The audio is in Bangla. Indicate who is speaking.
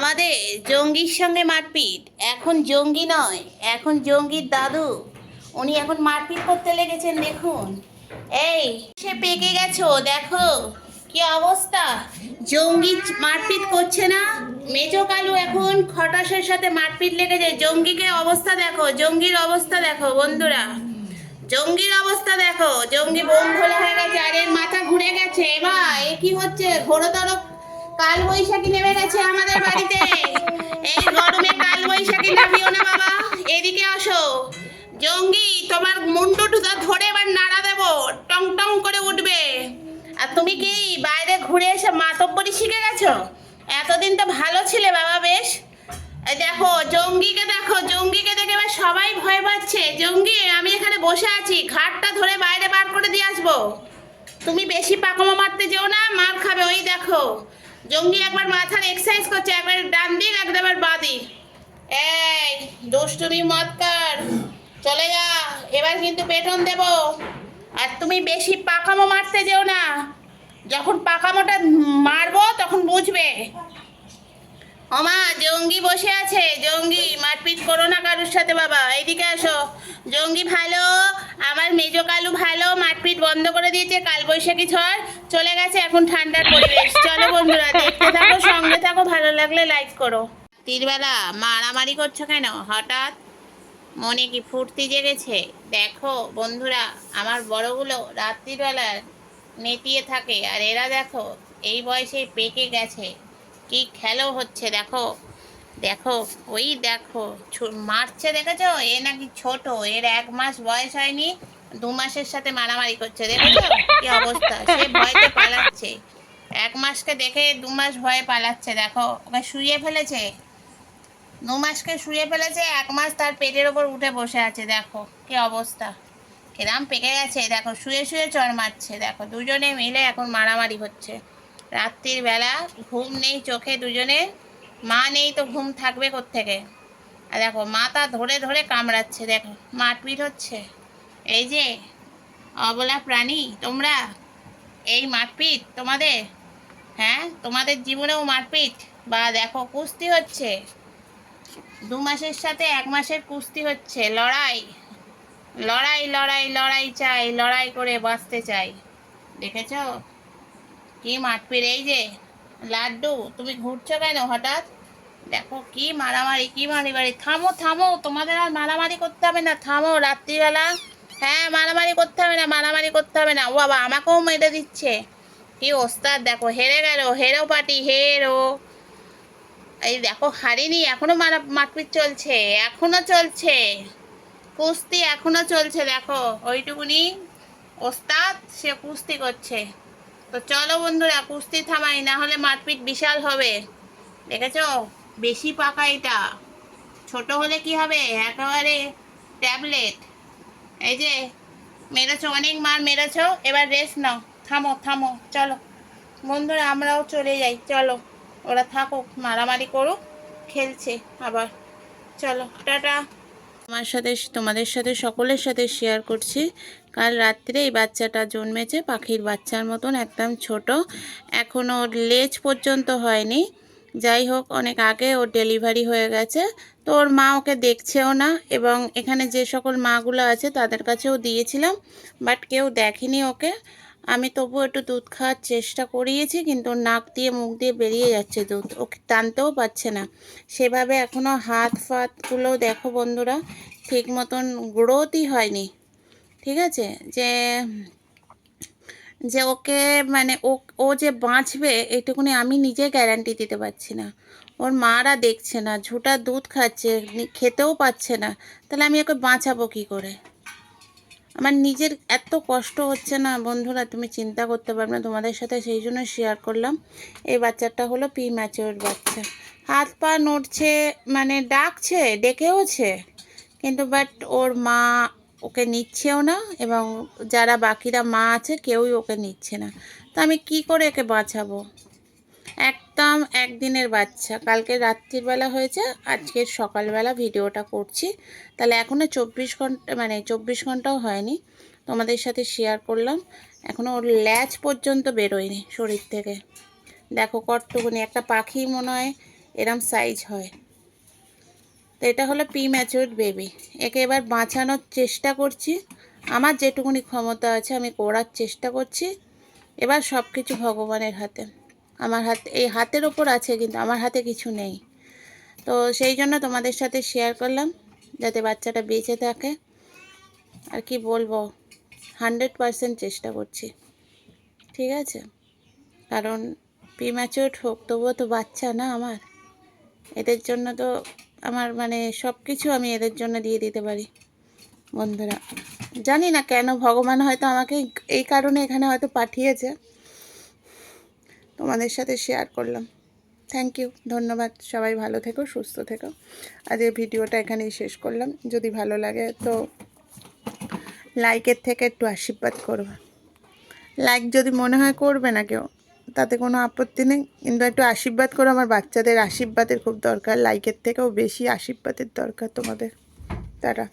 Speaker 1: আমাদের জঙ্গির সঙ্গে মারপিট। এখন জঙ্গি নয়, এখন জঙ্গির দাদু। উনি এখন মারপিট করতে লেগেছেন, দেখুন। এই, সে পেকে গেছো, দেখো কি অবস্থা। জঙ্গি মারপিট করছে না। মেজো কালু এখন খটাসের সাথে মারপিট লেগেছে। জঙ্গিকে অবস্থা দেখো, জঙ্গির অবস্থা দেখো, বন্ধুরা। জঙ্গির অবস্থা দেখো, জঙ্গি বোম ভোলা হয়ে গেছে, আর এর মাথা ঘুরে গেছে। এবার এ কি হচ্ছে? ঘোরতর কাল বৈশাখী নেমে গেছে আমাদের বাড়িতে। এই গরমে কাল বৈশাখী নামিও না বাবা। এদিকে আসো। জঙ্গি, তোমার মুন্ডু টুদা ধরে এবার নাড়া দেবো। টং টং করে উঠবে। আর তুমি কি বাইরে ঘুরে এসে মাতব্বরি শিখে গেছো? এতদিন তো ভালো ছিলে বাবা বেশ। দেখো, জঙ্গিকে দেখো, জঙ্গিকে দেখে এবার সবাই ভয় পাচ্ছে। জঙ্গি, আমি এখানে বসে আছি, ঘাটটা ধরে বাইরে বার করে দিয়ে আসব। তুমি বেশি পাকামো মারতে যেও না, মার খাবে, ওই দেখো। জঙ্গি একবার মাথার এক্সারসাইজ করছে, একবার ডান দিক, একবার বাঁ দিক। এই, দুষ্টুমি মত কর চলে যা, এবার কিন্তু পেটন দেব। আর তুমি বেশি পাকামো মারতে যেও না। যখন পাকামোটা মারবো, তখন বুঝবে। ওমা, জঙ্গি বসে আছে। জঙ্গি, মারপিট করো না কারোর সাথে বাবা। এইদিকে আসো। জঙ্গি ভালো মেজো কালু ভালো, মারপিট বন্ধ করে দিয়েছে কাল বৈশাখী ঝড়। চলে গেছে এখন ঠান্ডার পরিবেশ। চলো বন্ধুরা, দেখতে থাকো, সঙ্গে থাকো, ভালো লাগলে লাইক করো। তিরবেলা, মারামারি করছ কেন? হঠাৎ মনে কি ফুর্তি জেগেছে? দেখো বন্ধুরা, আমার বড়গুলো রাত্রিবেলা নেতিয়ে থাকে। আর এরা দেখো, এই বয়সে পেকে গেছে। কি খেলো হচ্ছে, দেখো। দেখো, ওই দেখো মারছে, দেখেছ? এ নাকি ছোট, এর এক মাস বয়স হয়নি। দু মাসের সাথে মারামারি করছে, দেখেছ? কি অবস্থা? সে ভয়তে পালাচ্ছে। এক মাসকে দেখে দু মাস ভয়ে পালাচ্ছে, দেখো। ওকে শুয়ে ফেলেছে? দু মাসকে শুয়ে ফেলেছে, এক মাস তার পেটের ওপর উঠে বসে আছে, দেখো। কি অবস্থা? কিরাম পেকে গেছে, দেখো। শুয়ে শুয়ে চড় মারছে, দেখো। দুজনে মিলে এখন মারামারি হচ্ছে। রাত্রির বেলা ঘুম নেই চোখে দুজনে, মা নেই তো ঘুম থাকবে থেকে আর দেখো মাথা ধরে ধরে কামড়াচ্ছে, দেখো। মারপিট হচ্ছে। এই যে, অবলা প্রাণী, তোমরা? এই মারপিট তোমাদের? হ্যাঁ তোমাদের জীবনেও মারপিট? বা দেখো, কুস্তি হচ্ছে। দু মাসের সাথে এক মাসের কুস্তি হচ্ছে। লড়াই। লড়াই লড়াই লড়াই চাই, লড়াই করে বাঁচতে চাই। দেখেছ? কি মারপিট, এই যে, লাড্ডু, তুমি ঘুরছো কেন হঠাৎ? দেখো, কি মারামারি কি মারামারি থামো থামো, তোমাদের আর মারামারি করতে হবে না। থামো, রাত্রিবেলা। হ্যাঁ মারামারি করতে হবে না, মারামারি করতে হবে না। ও বাবা, আমাকেও মেরে দিচ্ছে। কি ওস্তাদ, দেখো, হেরে গেল। হেরো পার্টি, হেরো। এই দেখো, হারিনি, এখনও মারা, মারপিট চলছে, এখনও চলছে। কুস্তি এখনও চলছে, দেখো, ওইটুকুনি। ওস্তাদ, সে কুস্তি করছে। তো চলো বন্ধুরা, কুস্তি থামাই, না হলে মারপিট বিশাল হবে। দেখেছ? বেশি পাকা এটা। ছোট হলে কি হবে? একেবারে ট্যাবলেট। এই যে, মেরেছো, অনেক মার মেরেছো, এবার রেস্ট নাও। থামো থামো, চলো। বন্ধুরা, আমরাও চলে যাই, চলো। ওরা থাকুক, মারামারি করুক, খেলছে আবার। চলো, টাটা। আমার সাথে, তোমাদের সাথে, সকলের সাথে শেয়ার করছি। কাল রাত্রে এই বাচ্চাটা জন্মেছে, পাখির বাচ্চার মতন, একদম ছোট। এখনও লেজ পর্যন্ত হয়নি। যাই হোক, অনেক আগে ওর ডেলিভারি হয়ে গেছে। তো ওর মা ওকে দেখছেও না এবং এখানে যে সকল মাগুলো আছে তাদের কাছেও দিয়েছিলাম বাট কেউ দেখেনি ওকে। আমি তবু একটু দুধ খাওয়ার চেষ্টা করিয়েছি, কিন্তু নাক দিয়ে, মুখ দিয়ে বেরিয়ে যাচ্ছে দুধ। ওকে টানতেও পারছে না। সেভাবে এখনও হাত ফাতগুলো দেখো বন্ধুরা, ঠিক মতন গ্রোথই হয়নি। ঠিক আছে? যে যে ওকে মানে ও ও যে বাঁচবে এইটুকুনি আমি নিজে গ্যারান্টি দিতে পারছি না। ওর মারা দেখছে না, ঝুটা দুধ খাচ্ছে খেতেও পাচ্ছে না। তাহলে আমি ওকে বাঁচাবো কী করে? আমার নিজের এত কষ্ট হচ্ছে না, বন্ধুরা, তুমি চিন্তা করতে পারবে না, তোমাদের সাথে সেই জন্য শেয়ার করলাম। এই বাচ্চাটা হলো পি ম্যাচিওর বাচ্চা। হাত পা নড়ছে মানে ডাকছে, ডেকেওছে, কিন্তু বাট ওর মা ওকে নিচ্ছেও না এবং যারা বাকিরা মা আছে কেউই ওকে নিচ্ছে না। তো আমি কি করে একে বাঁচাবো? একদম একদিনের বাচ্চা। কালকে রাত্রির বেলা হয়েছে, আজকের সকালবেলা ভিডিওটা করছি। তাহলে এখনও চব্বিশ ঘণ্টা মানে চব্বিশ ঘন্টাও হয়নি। তোমাদের সাথে শেয়ার করলাম। এখনও ওর ল্যাচ পর্যন্ত বেরোয়নি শরীর থেকে। দেখো কতটুকুনি একটা পাখি মনে হয় এরম সাইজ হয়। তো এটা হলো প্রি ম্যাচিউরড বেবি একে এবার বাঁচানোর চেষ্টা করছি। আমার যেটুকুনি ক্ষমতা আছে, আমি করার চেষ্টা করছি। এবার সব কিছু ভগবানের হাতে। আমার হাত, এই হাতের ওপর আছে, কিন্তু আমার হাতে কিছু নেই। তো সেই জন্য তোমাদের সাথে শেয়ার করলাম, যাতে বাচ্চাটা বেঁচে থাকে। আর কি বলব হান্ড্রেড পারসেন্ট চেষ্টা করছি। ঠিক আছে? কারণ প্রিম্যাচিওর হোক, তবুও তো বাচ্চা না আমার। এদের জন্য তো আমার মানে সব কিছু আমি এদের জন্য দিয়ে দিতে পারি, বন্ধুরা। জানি না কেন ভগবান হয়তো আমাকে এই কারণে এখানে হয়তো পাঠিয়েছে। তোমাদের সাথে শেয়ার করলাম। থ্যাংক ইউ ধন্যবাদ। সবাই ভালো থেকো, সুস্থ থেকো। আজ এই ভিডিওটা এখানেই শেষ করলাম। যদি ভালো লাগে তো লাইকের থেকে একটু আশীর্বাদ করবে। লাইক যদি মনে হয় করবে না কেউ তাতে কোনো আপত্তি নেই। কিন্তু একটু আশীর্বাদ করো, আমার বাচ্চাদের আশীর্বাদের খুব দরকার। লাইকের থেকেও বেশি আশীর্বাদের দরকার তোমাদের। তারা